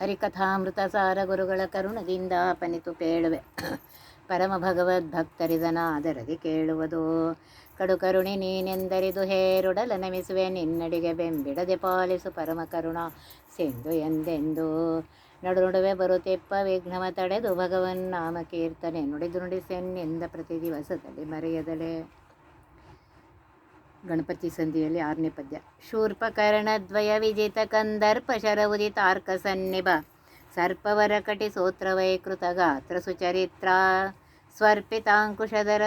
ಹರಿಕಥಾಮೃತ ಸಾರ ಗುರುಗಳ ಕರುಣದಿಂದ ಪನಿತು ಪೇಳುವೆ ಪರಮ ಭಗವದ್ಭಕ್ತರಿದನಾದರದಿ ಕೇಳುವುದು. ಕಡು ಕರುಣೆ ನೀನೆಂದರಿದು ಹೇರುಡಲ ನಮಿಸುವೆ. ನಿನ್ನಡಿಗೆ ಬೆಂಬಿಡದೆ ಪಾಲಿಸು ಪರಮ ಕರುಣ ಸಿಂಧು ಎಂದೆಂದು. ನಡು ನಡುವೆ ಬರುತ್ತಿಪ್ಪ ವಿಘ್ನವ ತಡೆದು ಭಗವನ್ ನಾಮ ಕೀರ್ತನೆ ನುಡಿದು ನುಡಿಸೆನ್ನಿಂದ ಪ್ರತಿ ದಿವಸದಲ್ಲಿ ಮರೆಯದಲೆ. ಗಣಪತಿ ಸಂಧಿಯಲ್ಲಿ ಆರನೇ ಪದ್ಯ. ಶೂರ್ಪಕರ್ಣದ್ವಯ ವಿಜಿತ ಕಂದರ್ಪ ಶರವುದಿತಾರ್ಕ ಸನ್ನಿಭ. ಸರ್ಪವರ ಕಟಿ ಸೂತ್ರವೈಕೃತ ಗಾತ್ರ ಸುಚರಿತ್ರ. ಸ್ವರ್ಪಿತಾಂಕುಶಧರ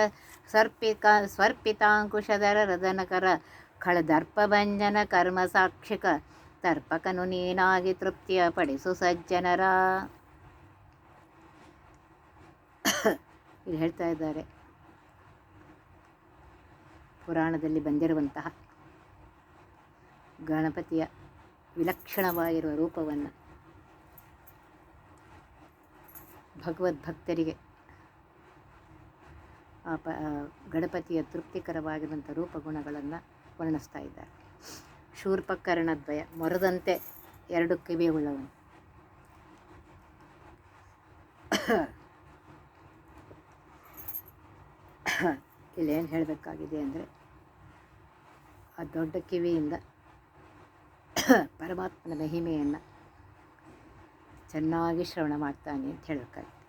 ಸರ್ಪಿಕ ಸ್ವರ್ಪಿತಾಂಕುಶಧರ ರದನಕರ ಖಳದರ್ಪಭಂಜನ ಕರ್ಮ ಸಾಕ್ಷಿಕ. ತರ್ಪಕನು ನೀನಾಗಿ ತೃಪ್ತಿಯ ಪಡಿಸು ಸಜ್ಜನರ. ಇಲ್ಲಿ ಹೇಳ್ತಾ ಇದ್ದಾರೆ. ಪುರಾಣದಲ್ಲಿ ಬಂದಿರುವಂತಹ ಗಣಪತಿಯ ವಿಲಕ್ಷಣವಾಗಿರುವ ರೂಪವನ್ನು ಭಗವದ್ಭಕ್ತರಿಗೆ ಆ ಪ ಗಣಪತಿಯ ತೃಪ್ತಿಕರವಾಗಿರುವಂಥ ರೂಪಗುಣಗಳನ್ನು ವರ್ಣಿಸ್ತಾ ಇದ್ದಾರೆ. ಶೂರ್ಪಕರ್ಣದ್ವಯ, ಮೊರದಂತೆ ಎರಡು ಕಿವಿ ಉಳ್ಳವನು ಇಲ್ಲೇನು ಹೇಳಬೇಕಾಗಿದೆ ಅಂದರೆ ಆ ದೊಡ್ಡ ಕಿವಿಯಿಂದ ಪರಮಾತ್ಮನ ಮಹಿಮೆಯನ್ನು ಚೆನ್ನಾಗಿ ಶ್ರವಣ ಮಾಡ್ತಾನೆ ಅಂತ ಹೇಳಬೇಕಾಗಿದೆ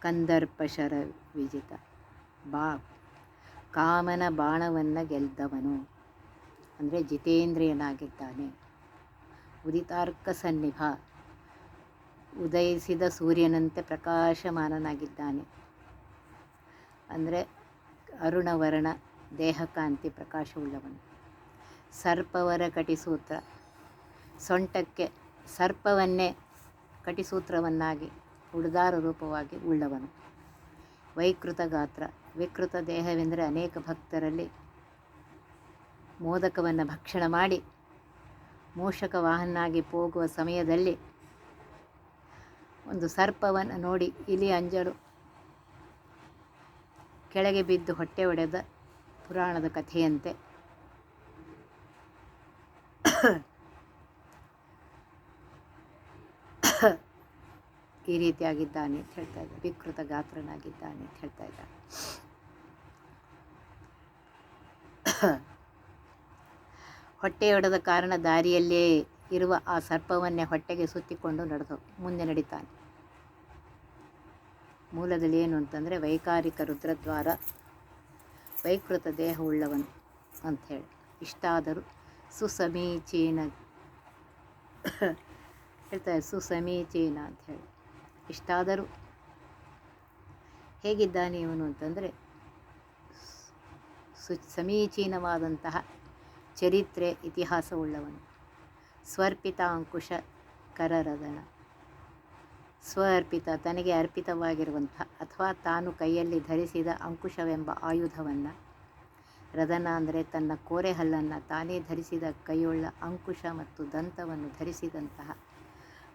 ಕಂದರ್ಪಶರ ವಿಜಿತ. ಬಾ, ಕಾಮನ ಬಾಣವನ್ನು ಗೆದ್ದವನು ಅಂದರೆ ಜಿತೇಂದ್ರಿಯನಾಗಿದ್ದಾನೆ. ಉದಿತಾರ್ಕ ಸನ್ನಿಭ. ಉದಯಿಸಿದ ಸೂರ್ಯನಂತೆ ಪ್ರಕಾಶಮಾನನಾಗಿದ್ದಾನೆ. ಅಂದರೆ ಅರುಣವರ್ಣ, ದೇಹಕಾಂತಿ, ಪ್ರಕಾಶವುಳ್ಳವನು. ಸರ್ಪವರ ಕಟಿಸೂತ್ರ. ಸೊಂಟಕ್ಕೆ ಸರ್ಪವನ್ನೇ ಕಟಿಸೂತ್ರವನ್ನಾಗಿ ಉಡದಾರ ರೂಪವಾಗಿ ಉಳ್ಳವನು. ವೈಕೃತ ಗಾತ್ರ. ವಿಕೃತ ದೇಹವೆಂದರೆ ಅನೇಕ ಭಕ್ತರಲ್ಲಿ ಮೋದಕವನ್ನು ಭಕ್ಷಣ ಮಾಡಿ ಮೋಷಕ ವಾಹನಾಗಿ ಹೋಗುವ ಸಮಯದಲ್ಲಿ ಒಂದು ಸರ್ಪವನ್ನು ನೋಡಿ ಇಲಿ ಅಂಜಲು ಕೆಳಗೆ ಬಿದ್ದು ಹೊಟ್ಟೆ ಒಡೆದ ಪುರಾಣದ ಕಥೆಯಂತೆ. ಈ ರೀತಿಯಾಗಿದ್ದಾನೆ ಅಂತ ಹೇಳ್ತಾ ಇದ್ದ ವಿಕೃತ ಗಾತ್ರನಾಗಿದ್ದಾನೆ ಅಂತ ಹೇಳ್ತಾ ಇದ್ದಾರೆ ಹೊಟ್ಟೆಯೊಡೆದ ಕಾರಣ ದಾರಿಯಲ್ಲೇ ಇರುವ ಆ ಸರ್ಪವನ್ನೇ ಹೊಟ್ಟೆಗೆ ಸುತ್ತಿಕೊಂಡು ನಡೆದು ಮುಂದೆ ನಡೀತಾನೆ. ಮೂಲದಲ್ಲಿ ಏನು ಅಂತಂದರೆ ವೈಕಾರಿಕ ರುದ್ರದ್ವಾರ, ವೈಕೃತ ದೇಹವುಳ್ಳವನು ಅಂಥೇಳಿ ಇಷ್ಟಾದರೂ ಸುಸಮೀಚೀನ ಹೇಳ್ತಾರೆ ಸುಸಮೀಚೀನ ಅಂಥೇಳಿ ಇಷ್ಟಾದರೂ ಹೇಗಿದ್ದಾನೆ ಇವನು ಅಂತಂದರೆ ಸು ಸಮೀಚೀನವಾದಂತಹ ಚರಿತ್ರೆ, ಇತಿಹಾಸವುಳ್ಳವನು. ಸ್ವರ್ಪಿತ ಅಂಕುಶ ಕರರದನ. ಸ್ವರ್ಪಿತ, ತನಗೆ ಅರ್ಪಿತವಾಗಿರುವಂಥ ಅಥವಾ ತಾನು ಕೈಯಲ್ಲಿ ಧರಿಸಿದ ಅಂಕುಶವೆಂಬ ಆಯುಧವನ್ನು. ರದನ ಅಂದರೆ ತನ್ನ ಕೋರೆ ಹಲ್ಲನ್ನು ತಾನೇ ಧರಿಸಿದ ಕೈಯುಳ್ಳ ಅಂಕುಶ ಮತ್ತು ದಂತವನ್ನು ಧರಿಸಿದಂತಹ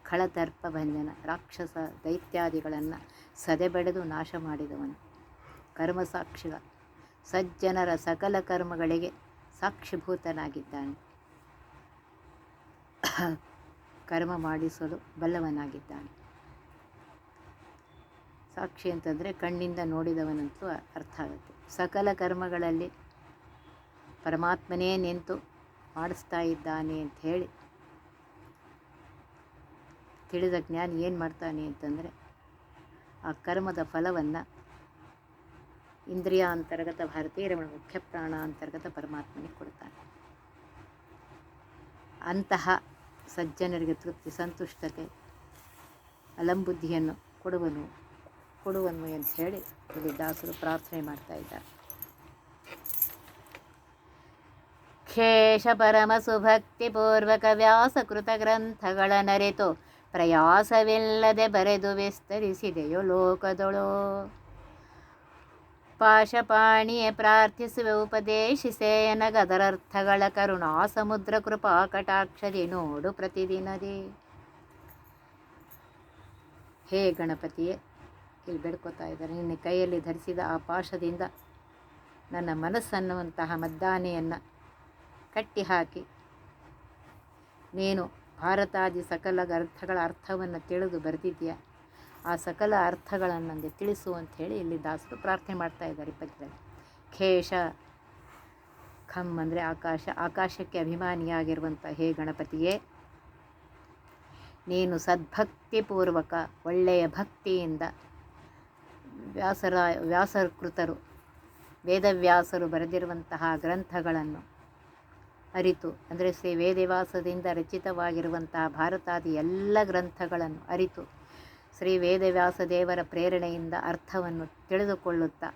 ಖಳತರ್ಪಭಂಜನ ರಾಕ್ಷಸ ದೈತ್ಯಾದಿಗಳನ್ನು ಸದೆಬಡೆದು ನಾಶ ಮಾಡಿದವನು. ಕರ್ಮಸಾಕ್ಷಿಗ ಸಜ್ಜನರ ಸಕಲ ಕರ್ಮಗಳಿಗೆ ಸಾಕ್ಷಿಭೂತನಾಗಿದ್ದಾನೆ. ಕರ್ಮ ಮಾಡಿಸಲು ಬಲ್ಲವನಾಗಿದ್ದಾನೆ. ಸಾಕ್ಷಿ ಅಂತಂದರೆ ಕಣ್ಣಿಂದ ನೋಡಿದವನಂತೂ ಅರ್ಥ ಆಗುತ್ತೆ. ಸಕಲ ಕರ್ಮಗಳಲ್ಲಿ ಪರಮಾತ್ಮನೇ ನಿಂತು ಮಾಡಿಸ್ತಾ ಇದ್ದಾನೆ ಅಂತ ಹೇಳಿ ತಿಳಿದ ಜ್ಞಾನ ಏನು ಮಾಡ್ತಾನೆ ಅಂತಂದರೆ ಆ ಕರ್ಮದ ಫಲವನ್ನು ಇಂದ್ರಿಯ ಅಂತರ್ಗತ ಭಾರತೀಯ ರಮಣ ಮುಖ್ಯ ಪ್ರಾಣ ಅಂತರ್ಗತ ಪರಮಾತ್ಮನಿಗೆ ಕೊಡ್ತಾನೆ. ಅಂತಹ ಸಜ್ಜನರಿಗೆ ತೃಪ್ತಿ, ಸಂತುಷ್ಟತೆ, ಅಲಂಬುದ್ಧಿಯನ್ನು ಕೊಡುವನು ಕೊಡುವನು ಅಂತ ಹೇಳಿ ಇಲ್ಲಿ ದಾಸರು ಪ್ರಾರ್ಥನೆ ಮಾಡ್ತಾ ಇದ್ದಾರೆ. ಸುಭಕ್ತಿ ಪೂರ್ವಕ ವ್ಯಾಸಕೃತ ಗ್ರಂಥಗಳ ನರೆತು ಪ್ರಯಾಸವಿಲ್ಲದೆ ಬರೆದು ವಿಸ್ತರಿಸಿದೆಯೋ ಲೋಕದೊಳು. ಪಾಶಪಾಣಿಯೇ ಪ್ರಾರ್ಥಿಸುವೆ ಉಪದೇಶಿಸೇನಗದರರ್ಥಗಳ ಕರುಣಾ ಸಮುದ್ರ ಕೃಪಾ ಕಟಾಕ್ಷದಿ ನೋಡು ಪ್ರತಿದಿನದೇ. ಹೇ ಗಣಪತಿಯೇ ಇಲ್ಲಿ ಬೇಡ್ಕೋತಾ ಇದ್ದಾರೆ. ನಿನ್ನ ಕೈಯಲ್ಲಿ ಧರಿಸಿದ ಆ ಪಾಶದಿಂದ ನನ್ನ ಮನಸ್ಸನ್ನುವಂತಹ ಮದ್ದಾನೆಯನ್ನು ಕಟ್ಟಿ ಹಾಕಿ ನೀನು ಭಾರತಾದಿ ಸಕಲ ಅರ್ಥಗಳ ಅರ್ಥವನ್ನು ತಿಳಿದು ಬರೆದಿದೆಯ ಆ ಸಕಲ ಅರ್ಥಗಳನ್ನು ನನಗೆ ತಿಳಿಸು ಅಂಥೇಳಿ ಇಲ್ಲಿ ದಾಸರು ಪ್ರಾರ್ಥನೆ ಮಾಡ್ತಾ ಇದ್ದಾರೆ ಪದ್ಯದಲ್ಲಿ ಖೇಶ ಖಮ್ ಅಂದರೆ ಆಕಾಶ, ಆಕಾಶಕ್ಕೆ ಅಭಿಮಾನಿಯಾಗಿರುವಂಥ ಹೇ ಗಣಪತಿಯೇ, ನೀನು ಸದ್ಭಕ್ತಿಪೂರ್ವಕ ಒಳ್ಳೆಯ ಭಕ್ತಿಯಿಂದ ವ್ಯಾಸರ, ವ್ಯಾಸಕೃತರು, ವೇದವ್ಯಾಸರು ಬರೆದಿರುವಂತಹ ಗ್ರಂಥಗಳನ್ನು ಅರಿತು, ಅಂದರೆ ಶ್ರೀ ವೇದವ್ಯಾಸದಿಂದ ರಚಿತವಾಗಿರುವಂತಹ ಭಾರತಾದಿ ಎಲ್ಲ ಗ್ರಂಥಗಳನ್ನು ಅರಿತು, ಶ್ರೀ ವೇದವ್ಯಾಸ ದೇವರ ಪ್ರೇರಣೆಯಿಂದ ಅರ್ಥವನ್ನು ತಿಳಿದುಕೊಳ್ಳುತ್ತಾ,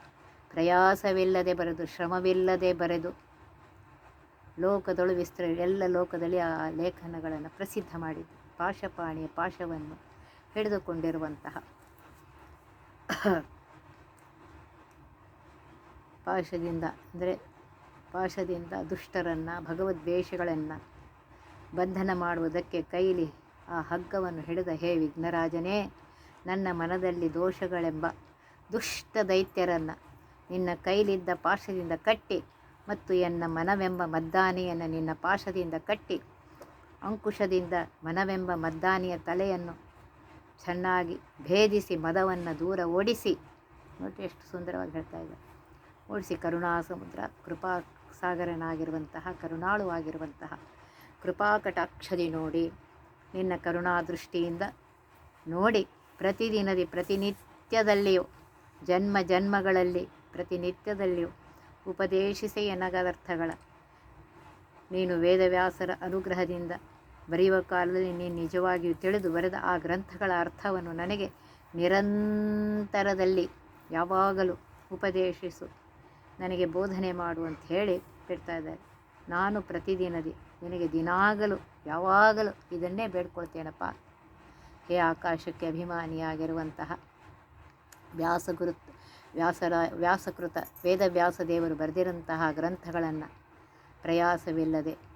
ಪ್ರಯಾಸವಿಲ್ಲದೆ ಬರೆದು, ಶ್ರಮವಿಲ್ಲದೆ ಬರೆದು, ಲೋಕದೊಳು ವಿಸ್ತರ, ಎಲ್ಲ ಲೋಕದಲ್ಲಿ ಆ ಲೇಖನಗಳನ್ನು ಪ್ರಸಿದ್ಧ ಮಾಡಿದ್ದು ಪಾಶಪಾಣಿಯ ಪಾಶವನ್ನು ಹಿಡಿದುಕೊಂಡಿರುವಂತಹ ಪಾಶದಿಂದ, ಅಂದರೆ ಪಾಶದಿಂದ ದುಷ್ಟರನ್ನು, ಭಗವದ್ವೇಷಗಳನ್ನು ಬಂಧನ ಮಾಡುವುದಕ್ಕೆ ಕೈಲಿ ಆ ಹಗ್ಗವನ್ನು ಹಿಡಿದ, ಹೇ ವಿಘ್ನರಾಜನೇ, ನನ್ನ ಮನದಲ್ಲಿ ದೋಷಗಳೆಂಬ ದುಷ್ಟ ದೈತ್ಯರನ್ನು ನಿನ್ನ ಕೈಲಿದ್ದ ಪಾಶದಿಂದ ಕಟ್ಟಿ ಮತ್ತು ಎನ್ನ ಮನವೆಂಬ ಮದ್ದಾನೆಯನ್ನು ನಿನ್ನ ಪಾಶದಿಂದ ಕಟ್ಟಿ, ಅಂಕುಶದಿಂದ ಮನವೆಂಬ ಮದ್ದಾನಿಯ ತಲೆಯನ್ನು ಚೆನ್ನಾಗಿ ಭೇದಿಸಿ ಮದವನ್ನು ದೂರ ಓಡಿಸಿ. ನೋಡಿ ಎಷ್ಟು ಸುಂದರವಾಗಿ ಹೇಳ್ತಾ ಇದೆ. ಓಡಿಸಿ ಕರುಣಾ ಸಮುದ್ರ, ಕೃಪಾ ಸಾಗರನಾಗಿರುವಂತಹ ಕರುಣಾಳುವಾಗಿರುವಂತಹ ಕೃಪಾ ಕಟಾಕ್ಷದಿ ನೋಡಿ, ನಿನ್ನ ಕರುಣಾ ದೃಷ್ಟಿಯಿಂದ ನೋಡಿ, ಪ್ರತಿದಿನದಿ ಪ್ರತಿನಿತ್ಯದಲ್ಲಿಯೂ, ಜನ್ಮ ಜನ್ಮಗಳಲ್ಲಿ ಪ್ರತಿನಿತ್ಯದಲ್ಲಿಯೂ ಉಪದೇಶಿಸಿ ಎನಗದರ್ಥಗಳ ನೀನು ವೇದವ್ಯಾಸರ ಅನುಗ್ರಹದಿಂದ ಬರೆಯುವ ಕಾಲದಲ್ಲಿ ನೀನು ನಿಜವಾಗಿಯೂ ತಿಳಿದು ಬರೆದ ಆ ಗ್ರಂಥಗಳ ಅರ್ಥವನ್ನು ನನಗೆ ನಿರಂತರದಲ್ಲಿ ಯಾವಾಗಲೂ ಉಪದೇಶಿಸು. ನನಗೆ ಬೋಧನೆ ಮಾಡು ಅಂತ ಹೇಳಿ ಬಿಡ್ತಾ ಇದ್ದಾರೆ. ನಾನು ಪ್ರತಿದಿನದಿ, ನಿನಗೆ ದಿನಾಗಲೂ ಯಾವಾಗಲೂ ಇದನ್ನೇ ಬೇಡ್ಕೊಳ್ತೇನಪ್ಪ. ಹೇ ಆಕಾಶಕ್ಕೆ ಅಭಿಮಾನಿಯಾಗಿರುವಂತಹ ವ್ಯಾಸಗುರು, ವ್ಯಾಸರ, ವ್ಯಾಸಕೃತ ವೇದವ್ಯಾಸ ದೇವರು ಬರೆದಿರಂತಹ ಗ್ರಂಥಗಳನ್ನು ಪ್ರಯಾಸವಿಲ್ಲದೆ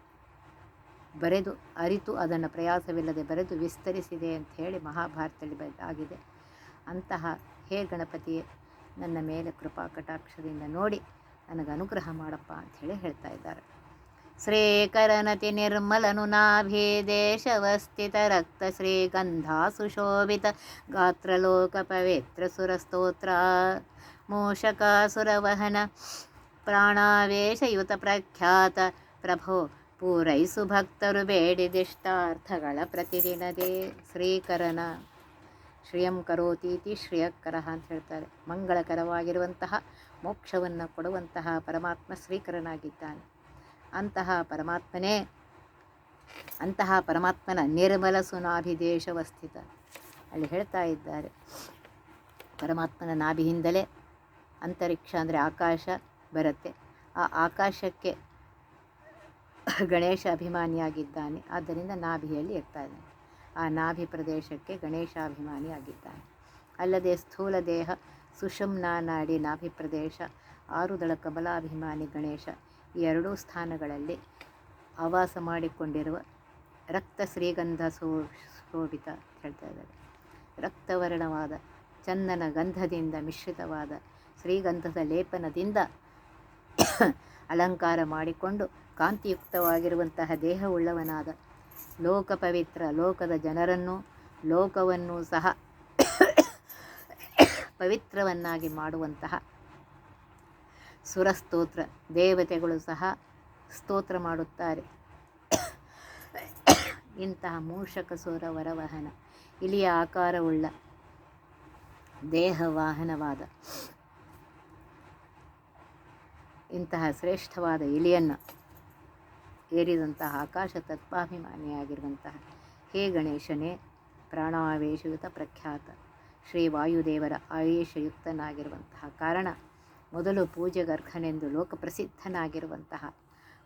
ಬರೆದು ಅರಿತು ಅದನ್ನು ಪ್ರಯಾಸವಿಲ್ಲದೆ ಬರೆದು ವಿಸ್ತರಿಸಿದೆ ಅಂತ ಹೇಳಿ ಮಹಾಭಾರತದಲ್ಲಿ ಬ, ಆಗಿದೆ. ಅಂತಹ ಹೇ ಗಣಪತಿಯೇ, ನನ್ನ ಮೇಲೆ ಕೃಪಾ ಕಟಾಕ್ಷದಿಂದ ನೋಡಿ ನನಗೆ ಅನುಗ್ರಹ ಮಾಡಪ್ಪ ಅಂಥೇಳಿ ಹೇಳ್ತಾ ಇದ್ದಾರೆ. ಶ್ರೀಕರನತಿ ನಿರ್ಮಲನು ನಾಭಿ ದೇಶವಸ್ಥಿತ ರಕ್ತ ಶ್ರೀಗಂಧ ಸುಶೋಭಿತ ಗಾತ್ರಲೋಕ ಪವಿತ್ರ ಸುರಸ್ತೋತ್ರ ಮೂಷಕಾಸುರವಹನ ಪ್ರಾಣಾವೇಶಯುತ ಪ್ರಖ್ಯಾತ ಪ್ರಭೋ ಪೂರೈಸು ಭಕ್ತರು ಬೇಡಿದಿಷ್ಟಾರ್ಥಗಳ ಪ್ರತಿದಿನದೇ ಶ್ರೀಕರನ ಶ್ರೇಯಂ ಕರೋತೀತಿ ಶ್ರೇಯಕರ ಅಂತ ಹೇಳ್ತಾರೆ. ಮಂಗಳಕರವಾಗಿರುವಂತಹ, ಮೋಕ್ಷವನ್ನು ಕೊಡುವಂತಹ ಪರಮಾತ್ಮ ಶ್ರೀಕರನಾಗಿದ್ದಾನೆ. ಅಂತಹ ಪರಮಾತ್ಮನೇ, ಅಂತಹ ಪರಮಾತ್ಮನ ನಿರ್ಮಲ ಸುನಾಭಿದೇಶವಸ್ಥಿತ ಅಲ್ಲಿ ಹೇಳ್ತಾ ಇದ್ದಾರೆ, ಪರಮಾತ್ಮನ ನಾಭಿಯಿಂದಲೇ ಅಂತರಿಕ್ಷ ಅಂದರೆ ಆಕಾಶ ಬರುತ್ತೆ. ಆ ಆಕಾಶಕ್ಕೆ ಗಣೇಶ ಅಭಿಮಾನಿಯಾಗಿದ್ದಾನೆ. ಆದ್ದರಿಂದ ನಾಭಿಯಲ್ಲಿ ಇರ್ತಾ ಇದ್ದಾನೆ. ಆ ನಾಭಿ ಪ್ರದೇಶಕ್ಕೆ ಗಣೇಶಾಭಿಮಾನಿಯಾಗಿದ್ದಾನೆ ಅಲ್ಲದೆ ಸ್ಥೂಲ ದೇಹ, ಸುಷುಮ್ನಾ ನಾಡಿ ನಾಭಿ ಪ್ರದೇಶ, ಆರುದಳ ಕಮಲಾಭಿಮಾನಿ ಗಣೇಶ ಈ ಎರಡೂ ಸ್ಥಾನಗಳಲ್ಲಿ ಆವಾಸ ಮಾಡಿಕೊಂಡಿರುವ ರಕ್ತ ಶ್ರೀಗಂಧ ಸೋ, ಶೋಭಿತ ಅಂತ ಹೇಳ್ತಾ ಇದ್ದಾರೆ. ರಕ್ತವರ್ಣವಾದ, ಚಂದನ ಗಂಧದಿಂದ ಮಿಶ್ರಿತವಾದ ಶ್ರೀಗಂಧದ ಲೇಪನದಿಂದ ಅಲಂಕಾರ ಮಾಡಿಕೊಂಡು ಕಾಂತಿಯುಕ್ತವಾಗಿರುವಂತಹ ದೇಹವುಳ್ಳವನಾದ ಲೋಕ ಪವಿತ್ರ ಲೋಕದ ಜನರನ್ನು, ಲೋಕವನ್ನು ಸಹ ಪವಿತ್ರವನ್ನಾಗಿ ಮಾಡುವಂತಹ ಸುರಸ್ತೋತ್ರ, ದೇವತೆಗಳು ಸಹ ಸ್ತೋತ್ರ ಮಾಡುತ್ತಾರೆ. ಇಂತಹ ಮೂಷಕ ಸುರ ವರವಹನ, ಇಲಿಯ ಆಕಾರವುಳ್ಳ ದೇಹವಾಹನವಾದ ಇಂತಹ ಶ್ರೇಷ್ಠವಾದ ಇಲಿಯನ್ನು ಏರಿದಂತಹ ಆಕಾಶ ತತ್ವಾಭಿಮಾನಿಯಾಗಿರುವಂತಹ ಹೇ ಗಣೇಶನೇ, ಪ್ರಾಣಾವೇಶಯುತ ಪ್ರಖ್ಯಾತ, ಶ್ರೀ ವಾಯುದೇವರ ಆವೇಶಯುಕ್ತನಾಗಿರುವಂತಹ ಕಾರಣ, ಮೊದಲು ಪೂಜೆಗರ್ಹನೆಂದು ಲೋಕಪ್ರಸಿದ್ಧನಾಗಿರುವಂತಹ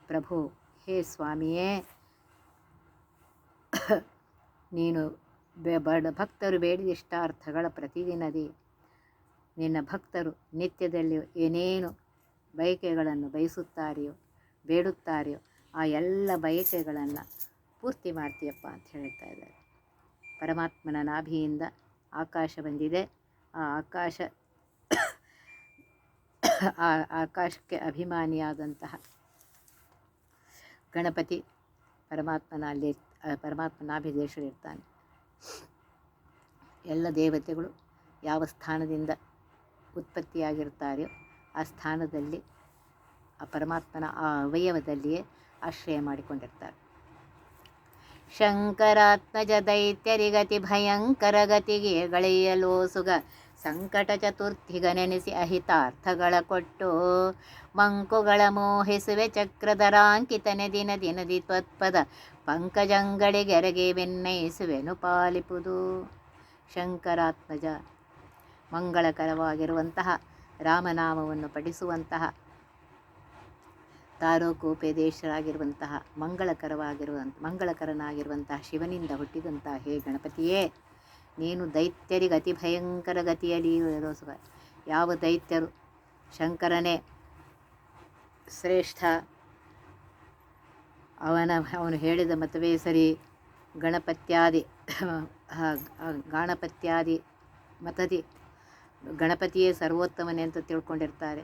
ಪ್ರಭು, ಹೇ ಸ್ವಾಮಿಯೇ, ನೀನು ಬಡ ಭಕ್ತರು ಬೇಡಿದಿಷ್ಟಾರ್ಥಗಳ ಪ್ರತಿದಿನದಿ. ನಿನ್ನ ಭಕ್ತರು ನಿತ್ಯದಲ್ಲಿ ಏನೇನು ಬಯಕೆಗಳನ್ನು ಬಯಸುತ್ತಾರೆಯೋ, ಬೇಡುತ್ತಾರೆಯೋ ಆ ಎಲ್ಲ ಬಯಕೆಗಳನ್ನು ಪೂರ್ತಿ ಮಾಡ್ತೀಯಪ್ಪ ಅಂತ ಹೇಳ್ತಾ ಇದ್ದಾರೆ. ಪರಮಾತ್ಮನ ನಾಭಿಯಿಂದ ಆಕಾಶ ಬಂದಿದೆ. ಆ ಆಕಾಶ ಆ ಆಕಾಶಕ್ಕೆ ಅಭಿಮಾನಿಯಾದಂತಹ ಗಣಪತಿ ಪರಮಾತ್ಮನ ಅಲ್ಲಿ ಆ ಪರಮಾತ್ಮ ನಾಭಿದೇಶದಲ್ಲಿ ಇರ್ತಾನೆ. ಎಲ್ಲ ದೇವತೆಗಳು ಯಾವ ಸ್ಥಾನದಿಂದ ಉತ್ಪತ್ತಿಯಾಗಿರ್ತಾರೆಯೋ ಆ ಸ್ಥಾನದಲ್ಲಿ, ಆ ಪರಮಾತ್ಮನ ಆ ಅವಯವದಲ್ಲಿಯೇ ಆಶ್ರಯ ಮಾಡಿಕೊಂಡಿರ್ತಾರೆ. ಶಂಕರಾತ್ಮಜ ದೈತ್ಯರಿಗತಿ ಭಯಂಕರ ಗತಿಗೆ ಗಳೆಯಲು ಸುಗ ಸಂಕಟ ಚತುರ್ಥಿಗನೆನಿಸಿ ಅಹಿತಾರ್ಥಗಳ ಕೊಟ್ಟು ಮಂಕುಗಳ ಮೋಹಿಸುವೆ ಚಕ್ರಧರಾಂಕಿತನೆ ದಿನ ದಿನದಿ ತ್ವತ್ಪದ ಪಂಕಜಂಗಳಿಗೆರಗೆ ಬೆನ್ನಯಿಸುವೆನು ಪಾಲಿಪುದು. ಶಂಕರಾತ್ಮಜ ಮಂಗಳಕರವಾಗಿರುವಂತಹ ರಾಮನಾಮವನ್ನು ಪಠಿಸುವಂತಹ ತಾರೋಕೋಪೇದೇಶರಾಗಿರುವಂತಹ ಮಂಗಳಕರವಾಗಿರುವಂಥ ಮಂಗಳಕರನಾಗಿರುವಂತಹ ಶಿವನಿಂದ ಹುಟ್ಟಿದಂತಹ ಹೇ ಗಣಪತಿಯೇ, ನೀನು ದೈತ್ಯರಿಗೆ ಅತಿ ಭಯಂಕರ ಗತಿಯಲ್ಲಿ ಸುಖ ಯಾವ ದೈತ್ಯರು? ಶಂಕರನೇ, ಶ್ರೇಷ್ಠ, ಅವನ, ಅವನು ಹೇಳಿದ ಮತವೇ ಸರಿ. ಗಣಪತ್ಯಾದಿ ಗಾಣಪತ್ಯಾದಿ ಮತದಿ, ಗಣಪತಿಯೇ ಸರ್ವೋತ್ತಮನೇ ಅಂತ ತಿಳ್ಕೊಂಡಿರ್ತಾರೆ.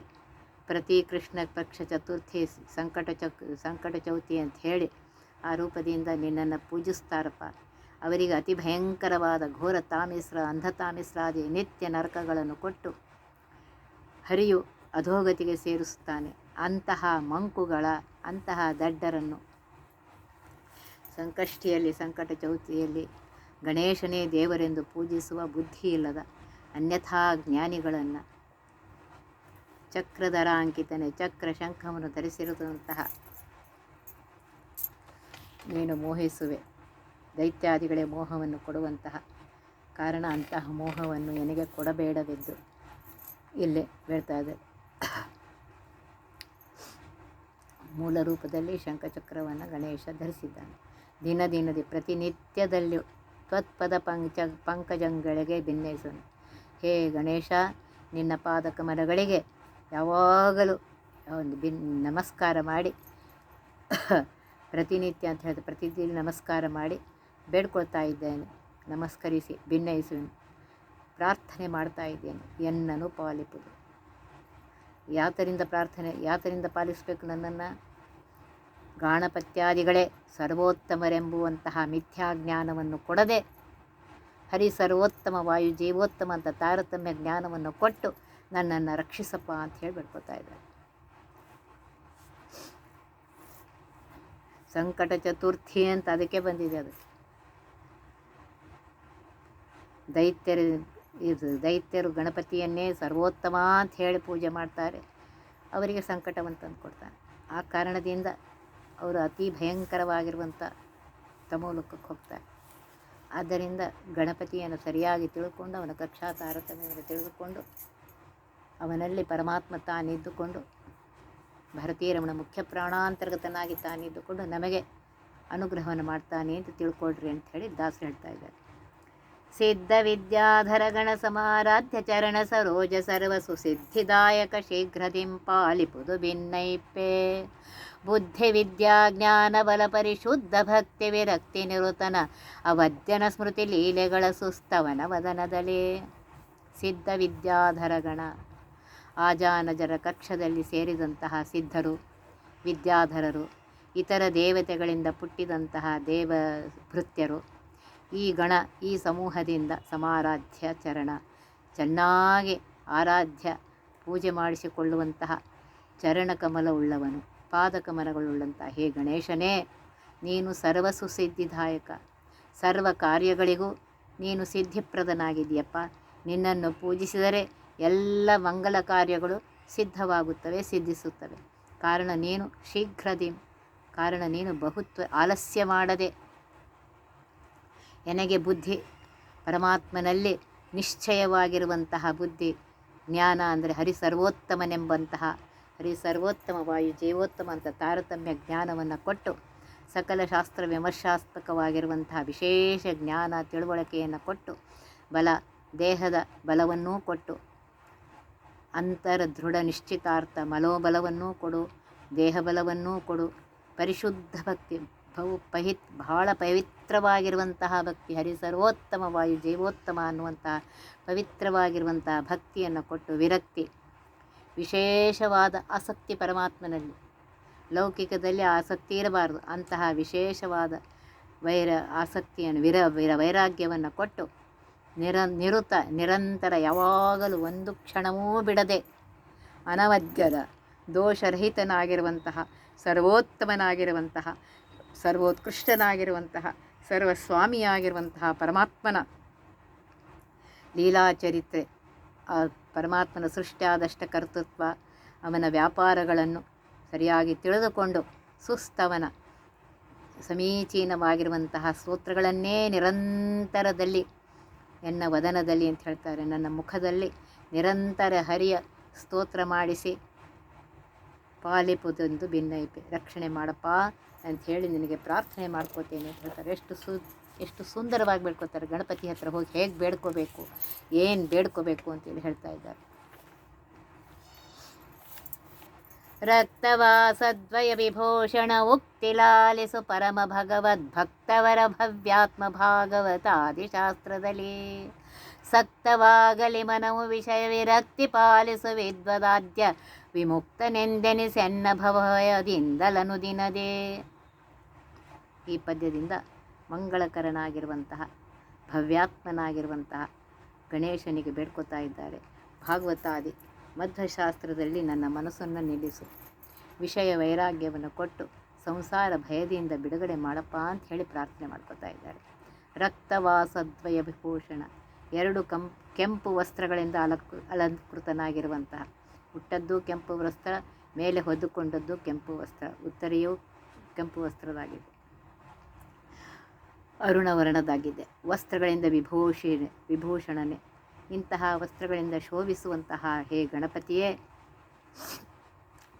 ಪ್ರತಿ ಕೃಷ್ಣ ಪಕ್ಷ ಚತುರ್ಥಿ ಸಂಕಟ ಚಕ್, ಸಂಕಟ ಚೌತಿ ಅಂತ ಹೇಳಿ ಆ ರೂಪದಿಂದ ನಿನ್ನನ್ನು ಪೂಜಿಸ್ತಾರಪ್ಪ. ಅವರಿಗೆ ಅತಿ ಭಯಂಕರವಾದ ಘೋರ ತಾಮಿಸ್ರ ಅಂಧತಾಮಿಸ್ರಾದಿ ನಿತ್ಯ ನರಕಗಳನ್ನು ಕೊಟ್ಟು ಹರಿಯು ಅಧೋಗತಿಗೆ ಸೇರಿಸುತ್ತಾನೆ. ಅಂತಹ ಮಂಕುಗಳ, ಅಂತಹ ದಡ್ಡರನ್ನು ಸಂಕಷ್ಟಿಯಲ್ಲಿ, ಸಂಕಟ ಚೌತಿಯಲ್ಲಿ ಗಣೇಶನೇ ದೇವರೆಂದು ಪೂಜಿಸುವ ಬುದ್ಧಿ ಇಲ್ಲದ ಅನ್ಯಥಾ ಜ್ಞಾನಿಗಳನ್ನು ಚಕ್ರಧರ ಅಂಕಿತನೇ, ಚಕ್ರ ಶಂಖವನ್ನು ಧರಿಸಿರುವಂತಹ ನೀನು ಮೋಹಿಸುವೆ. ದೈತ್ಯಾದಿಗಳೇ ಮೋಹವನ್ನು ಕೊಡುವಂತಹ ಕಾರಣ ಅಂತಹ ಮೋಹವನ್ನು ನನಗೆ ಕೊಡಬೇಡವೆಂದು ಇಲ್ಲಿ ಹೇಳ್ತಾ ಇದೆ ಮೂಲ ರೂಪದಲ್ಲಿ ಶಂಖಚಕ್ರವನ್ನು ಗಣೇಶ ಧರಿಸಿದ್ದಾನೆ. ದಿನ ದಿನದಿ ಪ್ರತಿನಿತ್ಯದಲ್ಲಿಯೂ ತ್ವತ್ಪದ ಪಂಚ, ಪಂಕಜಂಗಳಿಗೆ ಭಿನ್ನಯಿಸನು ಹೇ ಗಣೇಶ, ನಿನ್ನ ಪಾದಕ ಮರಗಳಿಗೆ ಯಾವಾಗಲೂ ಒಂದು ಬಿನ್ ನಮಸ್ಕಾರ ಮಾಡಿ, ಪ್ರತಿನಿತ್ಯ ಅಂತ ಹೇಳಿದ್ರೆ ಪ್ರತಿದಿನ ನಮಸ್ಕಾರ ಮಾಡಿ ಬೇಡ್ಕೊಳ್ತಾ ಇದ್ದೇನೆ. ನಮಸ್ಕರಿಸಿ ಭಿನ್ನಯಿಸುವೆನು ಪ್ರಾರ್ಥನೆ ಮಾಡ್ತಾ ಇದ್ದೇನೆ. ಎನ್ನನು ಪಾಲಿಪುದು. ಯಾತರಿಂದ ಪ್ರಾರ್ಥನೆ, ಯಾತರಿಂದ ಪಾಲಿಸಬೇಕು ನನ್ನನ್ನು? ಗಾಣಪತ್ಯಾದಿಗಳೇ, ಸರ್ವೋತ್ತಮರೆಂಬುವಂತಹ ಮಿಥ್ಯಾಜ್ಞಾನವನ್ನು ಕೊಡದೆ, ಹರಿ ಸರ್ವೋತ್ತಮ ವಾಯು ಜೀವೋತ್ತಮ ಅಂತ ತಾರತಮ್ಯ ಜ್ಞಾನವನ್ನು ಕೊಟ್ಟು ನನ್ನನ್ನು ರಕ್ಷಿಸಪ್ಪ ಅಂತ ಹೇಳಿ ಬೇಡ್ಕೊತಾ ಇದ್ದಾರೆ. ಸಂಕಟ ಚತುರ್ಥಿ ಅಂತ ಅದಕ್ಕೆ ಬಂದಿದೆ ಅದು. ದೈತ್ಯರು ಇದು ದೈತ್ಯರು ಗಣಪತಿಯನ್ನೇ ಸರ್ವೋತ್ತಮ ಅಂತ ಹೇಳಿ ಪೂಜೆ ಮಾಡ್ತಾರೆ. ಅವರಿಗೆ ಸಂಕಟವನ್ನು ತಂದು ಕೊಡ್ತಾನೆ ಆ ಕಾರಣದಿಂದ ಅವರು ಅತಿ ಭಯಂಕರವಾಗಿರುವಂಥ ತಮೋಲೋಕಕ್ಕೆ ಹೋಗ್ತಾರೆ. ಆದ್ದರಿಂದ ಗಣಪತಿಯನ್ನು ಸರಿಯಾಗಿ ತಿಳ್ಕೊಂಡು ಅವನ ಕಕ್ಷಾ ತಾರತಮ್ಯವನ್ನು ತಿಳಿದುಕೊಂಡು ಅವನಲ್ಲಿ ಪರಮಾತ್ಮ ತಾನಿದ್ದುಕೊಂಡು ಭಾರತೀಯ ರಮಣ ಮುಖ್ಯ ಪ್ರಾಣಾಂತರ್ಗತನಾಗಿ ತಾನಿದ್ದುಕೊಂಡು ನಮಗೆ ಅನುಗ್ರಹವನ್ನು ಮಾಡ್ತಾನೆ ಅಂತ ತಿಳ್ಕೊಳ್ರಿ ಅಂತ ಹೇಳಿ ದಾಸರು ಹೇಳ್ತಾ ಇದ್ದಾರೆ. ಸಿದ್ಧ ವಿದ್ಯಾಧರ ಗಣ ಸಮಾರಾಧ್ಯ ಚರಣ ಸರೋಜ ಸರ್ವ ಸುಸಿದ್ಧಿದಾಯಕ ಶೀಘ್ರದಿಂ ಪಾಲಿಪುದು ಭಿನ್ನೈಪೆ ಬುದ್ಧಿ ವಿದ್ಯಾ ಜ್ಞಾನ ಬಲ ಪರಿಶುದ್ಧ ಭಕ್ತಿ ವಿರಕ್ತಿ ನಿರುತನ ಅವಧ್ಯನ ಸ್ಮೃತಿ ಲೀಲೆಗಳ ಸುಸ್ತವನ ವದನದಲ್ಲಿ. ಸಿದ್ಧ ವಿದ್ಯಾಧರಗಣ ಆಜಾನಜರ ಕಕ್ಷದಲ್ಲಿ ಸೇರಿದಂತಹ ಸಿದ್ಧರು, ವಿದ್ಯಾಧರರು, ಇತರ ದೇವತೆಗಳಿಂದ ಪುಟ್ಟಿದಂತಹ ದೇವ ಭೃತ್ಯರು ಈ ಗಣ, ಈ ಸಮೂಹದಿಂದ ಸಮಾರಾಧ್ಯ ಚರಣ, ಚೆನ್ನಾಗಿ ಆರಾಧ್ಯ ಪೂಜೆ ಮಾಡಿಸಿಕೊಳ್ಳುವಂತಹ ಚರಣಕಮಲವುಳ್ಳವನು ಪಾದಕಮಲಗಳುಳ್ಳಂತಹ ಹೇ ಗಣೇಶನೇ, ನೀನು ಸರ್ವ ಸುಸಿದ್ಧಿದಾಯಕ, ಸರ್ವ ಕಾರ್ಯಗಳಿಗೂ ನೀನು ಸಿದ್ಧಿಪ್ರದನಾಗಿದೆಯಪ್ಪ ನಿನ್ನನ್ನು ಪೂಜಿಸಿದರೆ ಎಲ್ಲ ಮಂಗಲ ಕಾರ್ಯಗಳು ಸಿದ್ಧವಾಗುತ್ತವೆ, ಸಿದ್ಧಿಸುತ್ತವೆ. ಕಾರಣ ನೀನು ಶೀಘ್ರದಿ, ಕಾರಣ ನೀನು ಬಹುತ್ವ, ಆಲಸ್ಯ ಮಾಡದೆ ನನಗೆ ಬುದ್ಧಿ, ಪರಮಾತ್ಮನಲ್ಲಿ ನಿಶ್ಚಯವಾಗಿರುವಂತಹ ಬುದ್ಧಿ, ಜ್ಞಾನ ಅಂದರೆ ಹರಿ ಸರ್ವೋತ್ತಮನೆಂಬಂತಹ ಹರಿ ಸರ್ವೋತ್ತಮ ವಾಯು, ಜೀವೋತ್ತಮ ಅಂತ ತಾರತಮ್ಯ ಜ್ಞಾನವನ್ನು ಕೊಟ್ಟು ಸಕಲ ಶಾಸ್ತ್ರ ವಿಮರ್ಶಾತ್ಮಕವಾಗಿರುವಂತಹ ವಿಶೇಷ ಜ್ಞಾನ ತಿಳುವಳಿಕೆಯನ್ನು ಕೊಟ್ಟು, ಬಲ ದೇಹದ ಬಲವನ್ನೂ ಕೊಟ್ಟು ಅಂತರ ದೃಢ ನಿಶ್ಚಿತಾರ್ಥ ಮನೋಬಲವನ್ನೂ ಕೊಡು, ದೇಹಬಲವನ್ನೂ ಕೊಡು. ಪರಿಶುದ್ಧ ಭಕ್ತಿ ಬಹು ಪಹಿತ್ ಬಹಳ ಪವಿತ್ರವಾಗಿರುವಂತಹ ಭಕ್ತಿ, ಹರಿ ಸರ್ವೋತ್ತಮ ವಾಯು, ಜೀವೋತ್ತಮ ಅನ್ನುವಂತಹ ಪವಿತ್ರವಾಗಿರುವಂತಹ ಭಕ್ತಿಯನ್ನು ಕೊಟ್ಟು ವಿರಕ್ತಿ. ವಿಶೇಷವಾದ ಆಸಕ್ತಿ ಪರಮಾತ್ಮನಲ್ಲಿ. ಲೌಕಿಕದಲ್ಲಿ ಆಸಕ್ತಿ ಇರಬಾರದು. ಅಂತಹ ವಿಶೇಷವಾದ ವೈರ, ಆಸಕ್ತಿಯನ್ನು, ವಿರ ವಿರ ವೈರಾಗ್ಯವನ್ನು ಕೊಟ್ಟು ನಿರ ನಿರುತ, ನಿರಂತರ, ಯಾವಾಗಲೂ ಒಂದು ಕ್ಷಣವೂ ಬಿಡದೆ, ಅನವದ್ಯದ, ದೋಷರಹಿತನಾಗಿರುವಂತಹ, ಸರ್ವೋತ್ತಮನಾಗಿರುವಂತಹ, ಸರ್ವೋತ್ಕೃಷ್ಟನಾಗಿರುವಂತಹ, ಸರ್ವಸ್ವಾಮಿಯಾಗಿರುವಂತಹ ಪರಮಾತ್ಮನ ಲೀಲಾಚರಿತ್ರೆ, ಆ ಪರಮಾತ್ಮನ ಸೃಷ್ಟಿಯಾದಷ್ಟ ಕರ್ತೃತ್ವ, ಅವನ ವ್ಯಾಪಾರಗಳನ್ನು ಸರಿಯಾಗಿ ತಿಳಿದುಕೊಂಡು ಸುಸ್ತವನ, ಸಮೀಚೀನವಾಗಿರುವಂತಹ ಸೂತ್ರಗಳನ್ನೇ ನಿರಂತರದಲ್ಲಿ ಎನ್ನ ವದನದಲ್ಲಿ ಅಂತ ಹೇಳ್ತಾರೆ. ನನ್ನ ಮುಖದಲ್ಲಿ ನಿರಂತರ ಹರಿಯ ಸ್ತೋತ್ರ ಮಾಡಿಸಿ ಪಾಲಿಪುದೊಂದು ಭಿನ್ನೈಪೆ. ರಕ್ಷಣೆ ಮಾಡಪ್ಪ ಹೇಳಿ ನಿನಗೆ ಪ್ರಾರ್ಥನೆ ಮಾಡ್ಕೋತೇನೆ ಅಂತ ಹೇಳ್ತಾರೆ. ಎಷ್ಟು ಸು, ಎಷ್ಟು ಸುಂದರವಾಗಿ ಬೇಡ್ಕೋತಾರೆ. ಗಣಪತಿ ಹತ್ರ ಹೋಗಿ ಹೇಗೆ ಬೇಡ್ಕೋಬೇಕು? ಏನು ಬೇಡ್ಕೋಬೇಕು ಅಂತೇಳಿ ಹೇಳ್ತಾ ಇದ್ದಾರೆ. ರಕ್ತವಾಸದ್ವಯ ವಿಭೂಷಣ ಉಕ್ತಿಲಾಲಿಸು ಪರಮ ಭಗವದ್ಭಕ್ತವರ ಭವ್ಯಾತ್ಮ ಭಾಗವತಾದಿಶಾಸ್ತ್ರದಲ್ಲಿ ಸಕ್ತವಾಗಲಿ ಮನವು ವಿಷಯ ವಿರಕ್ತಿ ಪಾಲಿಸು ವಿದ್ವದಾದ್ಯ ವಿಮುಕ್ತನೆಂದೆನಿಸೆನ್ನ ಭವಯದಿಂದಲನು ದಿನದೇ. ಈ ಪದ್ಯದಿಂದ ಮಂಗಳಕರನಾಗಿರುವಂತಹ, ಭವ್ಯಾತ್ಮನಾಗಿರುವಂತಹ ಗಣೇಶನಿಗೆ ಬೇಡ್ಕೋತಾ ಇದ್ದಾರೆ. ಭಾಗವತಾದಿ ಮಧ್ವಶಾಸ್ತ್ರದಲ್ಲಿ ನನ್ನ ಮನಸ್ಸನ್ನು ನಿಲ್ಲಿಸು. ವಿಷಯ ವೈರಾಗ್ಯವನ್ನು ಕೊಟ್ಟು ಸಂಸಾರ ಭಯದಿಂದ ಬಿಡುಗಡೆ ಮಾಡಪ್ಪ ಅಂತ ಹೇಳಿ ಪ್ರಾರ್ಥನೆ ಮಾಡ್ಕೋತಾ ಇದ್ದಾರೆ. ರಕ್ತವಾಸದ್ವಯ ವಿಭೂಷಣ ಎರಡು ಕಂ ಕೆಂಪು ವಸ್ತ್ರಗಳಿಂದ ಅಲಂಕೃ, ಅಲಂಕೃತನಾಗಿರುವಂತಹ, ಹುಟ್ಟದ್ದು ಕೆಂಪು ವಸ್ತ್ರ, ಮೇಲೆ ಹೊದ್ದುಕೊಂಡದ್ದು ಕೆಂಪು ವಸ್ತ್ರ, ಉತ್ತರೆಯೂ ಕೆಂಪು ವಸ್ತ್ರದಾಗಿದೆ. ಅರುಣವರ್ಣದಾಗಿದೆ. ವಸ್ತ್ರಗಳಿಂದ ವಿಭೂಷಿ, ವಿಭೂಷಣನೆ ಇಂತಹ ವಸ್ತ್ರಗಳಿಂದ ಶೋಭಿಸುವಂತಹ, ಹೇ ಗಣಪತಿಯೇ!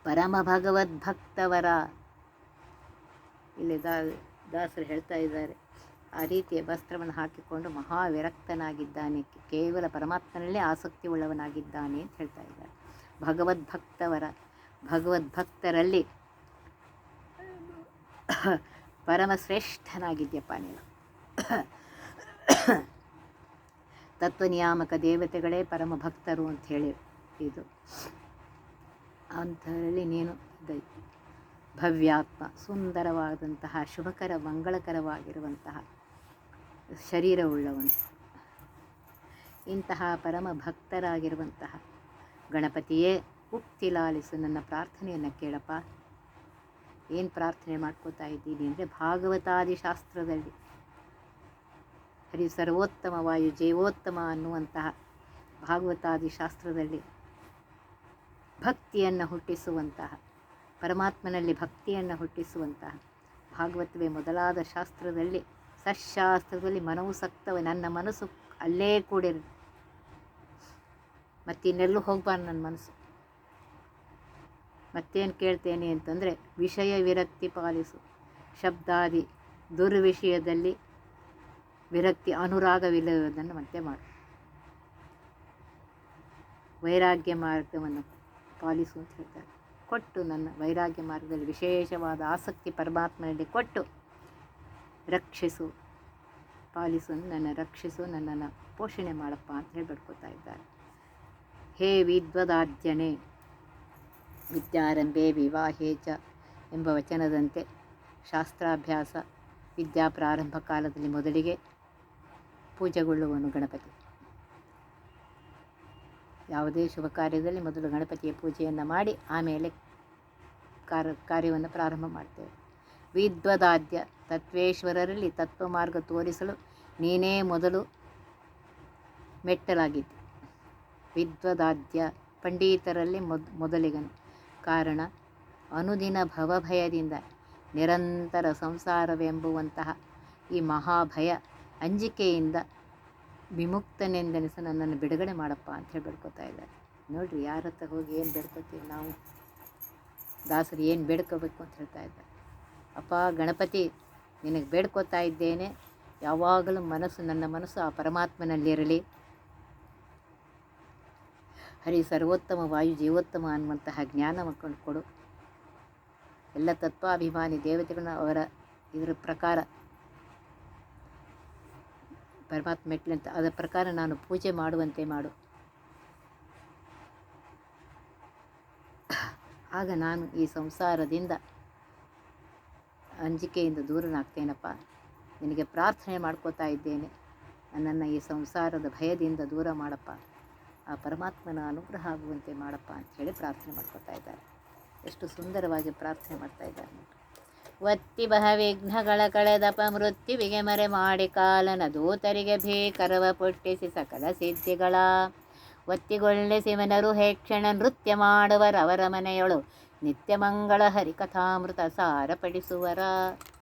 ಪರಮ ಭಗವದ್ಭಕ್ತವರ ಇಲ್ಲಿ ದಾ ದಾಸರು ಹೇಳ್ತಾ ಇದ್ದಾರೆ. ಆ ರೀತಿಯ ವಸ್ತ್ರವನ್ನು ಹಾಕಿಕೊಂಡು ಮಹಾವಿರಕ್ತನಾಗಿದ್ದಾನೆ. ಕೇವಲ ಪರಮಾತ್ಮನಲ್ಲೇ ಆಸಕ್ತಿ ಉಳ್ಳವನಾಗಿದ್ದಾನೆ ಅಂತ ಹೇಳ್ತಾ ಇದ್ದಾರೆ. ಭಗವದ್ಭಕ್ತವರ ಭಗವದ್ಭಕ್ತರಲ್ಲಿ ಪರಮಶ್ರೇಷ್ಠನಾಗಿದ್ಯಪ್ಪ ನೀನು. ತತ್ವನಿಯಾಮಕ ದೇವತೆಗಳೇ ಪರಮ ಭಕ್ತರು ಅಂಥೇಳಿ ಇದು. ಅಂಥದ್ರಲ್ಲಿ ನೀನು ಭವ್ಯಾತ್ಮ, ಸುಂದರವಾದಂತಹ, ಶುಭಕರ, ಮಂಗಳಕರವಾಗಿರುವಂತಹ ಶರೀರವುಳ್ಳವನು. ಇಂತಹ ಪರಮ ಭಕ್ತರಾಗಿರುವಂತಹ ಗಣಪತಿಯೇ ಉಕ್ತಿಲಾಲಿಸು ನನ್ನ ಪ್ರಾರ್ಥನೆಯನ್ನು ಕೇಳಪ್ಪ. ಏನು ಪ್ರಾರ್ಥನೆ ಮಾಡ್ಕೋತಾ ಇದ್ದೀನಿ ಅಂದರೆ ಭಾಗವತಾದಿ ಶಾಸ್ತ್ರದಲ್ಲಿ ಹರಿ ಸರ್ವೋತ್ತಮ ವಾಯು ಜೈವೋತ್ತಮ ಅನ್ನುವಂತಹ ಭಾಗವತಾದಿ ಶಾಸ್ತ್ರದಲ್ಲಿ ಭಕ್ತಿಯನ್ನು ಹುಟ್ಟಿಸುವಂತಹ, ಪರಮಾತ್ಮನಲ್ಲಿ ಭಕ್ತಿಯನ್ನು ಹುಟ್ಟಿಸುವಂತಹ ಭಾಗವತವೇ ಮೊದಲಾದ ಶಾಸ್ತ್ರದಲ್ಲಿ, ಸಶಾಸ್ತ್ರದಲ್ಲಿ ಮನವು ಸಕ್ತವೆ ನನ್ನ ಮನಸ್ಸು ಅಲ್ಲೇ ಕೂಡಿರು, ಮತ್ತಿನ್ನೆಲ್ಲೂ ಹೋಗ್ಬಾರ್ದು ನನ್ನ ಮನಸ್ಸು. ಮತ್ತೇನು ಕೇಳ್ತೇನೆ ಅಂತಂದರೆ ವಿಷಯ ವಿರಕ್ತಿ ಪಾಲಿಸು. ಶಬ್ದಾದಿ ದುರ್ವಿಷಯದಲ್ಲಿ ವಿರಕ್ತಿ ಅನುರಾಗವಿಲ್ಲದನ್ನು ಮತ್ತೆ ಮಾಡು. ವೈರಾಗ್ಯ ಮಾರ್ಗವನ್ನು ಪಾಲಿಸು ಅಂತ ಹೇಳ್ತಾರೆ. ಕೊಟ್ಟು ನನ್ನ ವೈರಾಗ್ಯ ಮಾರ್ಗದಲ್ಲಿ ವಿಶೇಷವಾದ ಆಸಕ್ತಿ ಪರಮಾತ್ಮನಲ್ಲಿ ಕೊಟ್ಟು ರಕ್ಷಿಸು, ಪಾಲಿಸು, ನನ್ನ ರಕ್ಷಿಸು, ನನ್ನನ್ನು ಪೋಷಣೆ ಮಾಡಪ್ಪ ಅಂತ ಹೇಳಿ ಇದ್ದಾರೆ. ಹೇ ವಿದ್ವದಾರ್ಜನೆ, ವಿದ್ಯಾರಂಭೆ ವಿವಾಹೇ ಚ ಎಂಬ ವಚನದಂತೆ ಶಾಸ್ತ್ರಾಭ್ಯಾಸ ವಿದ್ಯಾ ಪ್ರಾರಂಭ ಕಾಲದಲ್ಲಿ ಮೊದಲಿಗೆ ಪೂಜೆಗೊಳ್ಳುವನು ಗಣಪತಿ. ಯಾವುದೇ ಶುಭ ಕಾರ್ಯದಲ್ಲಿ ಮೊದಲು ಗಣಪತಿಯ ಪೂಜೆಯನ್ನು ಮಾಡಿ ಆಮೇಲೆ ಕಾರ್ಯ ಕಾರ್ಯವನ್ನು ಪ್ರಾರಂಭ ಮಾಡ್ತೇವೆ. ವಿದ್ವದಾದ್ಯ ತತ್ವೇಶ್ವರರಲ್ಲಿ ತತ್ವ ಮಾರ್ಗ ತೋರಿಸಲು ನೀನೇ ಮೊದಲು ಮೆಟ್ಟಲಾಗಿದ್ದೆ. ವಿದ್ವದಾದ್ಯ ಪಂಡಿತರಲ್ಲಿ ಮೊದ್, ಮೊದಲಿಗನು. ಕಾರಣ, ಅನುದಿನ ಭವಭಯದಿಂದ ನಿರಂತರ ಸಂಸಾರವೆಂಬುವಂತಹ ಈ ಮಹಾಭಯ ಅಂಜಿಕೆಯಿಂದ ವಿಮುಕ್ತನೆಂದೆನಿಸ ನನ್ನನ್ನು ಬಿಡುಗಡೆ ಮಾಡಪ್ಪ ಅಂತ ಹೇಳಿ ಬೇಡ್ಕೋತಾ ಇದ್ದಾರೆ. ನೋಡಿರಿ, ಯಾರ ಹತ್ರ ಹೋಗಿ ಏನು ಬೇಡ್ಕೋತೀವಿ ನಾವು? ದಾಸರು ಏನು ಬೇಡ್ಕೋಬೇಕು ಅಂತ ಹೇಳ್ತಾ ಇದ್ದಾರೆ. ಅಪ್ಪ, ಗಣಪತಿ, ನಿನಗೆ ಬೇಡ್ಕೋತಾ ಇದ್ದೇನೆ. ಯಾವಾಗಲೂ ಮನಸ್ಸು ನನ್ನ ಮನಸ್ಸು ಆ ಪರಮಾತ್ಮನಲ್ಲಿರಲಿ ಹರಿ ಸರ್ವೋತ್ತಮ ವಾಯು ಜೀವೋತ್ತಮ ಅನ್ನುವಂತಹ ಜ್ಞಾನ ಮಕ್ಕಳು ಕೊಡು. ಎಲ್ಲ ತತ್ವಾಭಿಮಾನಿ ದೇವತೆಗಳನ್ನ ಅವರ ಇದರ ಪ್ರಕಾರ ಪರಮಾತ್ಮ ಮೆಟ್ಲಂತ ಅದರ ಪ್ರಕಾರ ನಾನು ಪೂಜೆ ಮಾಡುವಂತೆ ಮಾಡು. ಆಗ ನಾನು ಈ ಸಂಸಾರದಿಂದ ಅಂಜಿಕೆಯಿಂದ ದೂರನಾಗ್ತೇನಪ್ಪ. ನಿನಗೆ ಪ್ರಾರ್ಥನೆ ಮಾಡ್ಕೋತಾ ಇದ್ದೇನೆ. ನನ್ನನ್ನು ಈ ಸಂಸಾರದ ಭಯದಿಂದ ದೂರ ಮಾಡಪ್ಪ. ಆ ಪರಮಾತ್ಮನ ಅನುಗ್ರಹ ಆಗುವಂತೆ ಮಾಡಪ್ಪ ಅಂತ ಹೇಳಿ ಪ್ರಾರ್ಥನೆ ಮಾಡ್ಕೋತಾ ಇದ್ದಾರೆ. ಎಷ್ಟು ಸುಂದರವಾಗಿ ಪ್ರಾರ್ಥನೆ ಮಾಡ್ತಾ ಇದ್ದಾರೆ. ಒತ್ತಿ ಬಹ ವಿಘ್ನಗಳ ಕಳೆದಪ ಮೃತ್ಯುವಿಗೆ ಮರೆ ಮಾಡಿ ಕಾಲನ ದೂತರಿಗೆ ಭೀಕರವ ಪುಟ್ಟಿಸಿ ಸಕಲ ಸಿದ್ಧಿಗಳ. ಒತ್ತಿಗೊಳ್ಳಿಸಿವನರು ಹೇಕ್ಷಣ ನೃತ್ಯ ಮಾಡುವರವರ ಮನೆಯೊಳು ನಿತ್ಯ ಮಂಗಳ ಹರಿಕಥಾಮೃತ ಸಾರಪಡಿಸುವರ.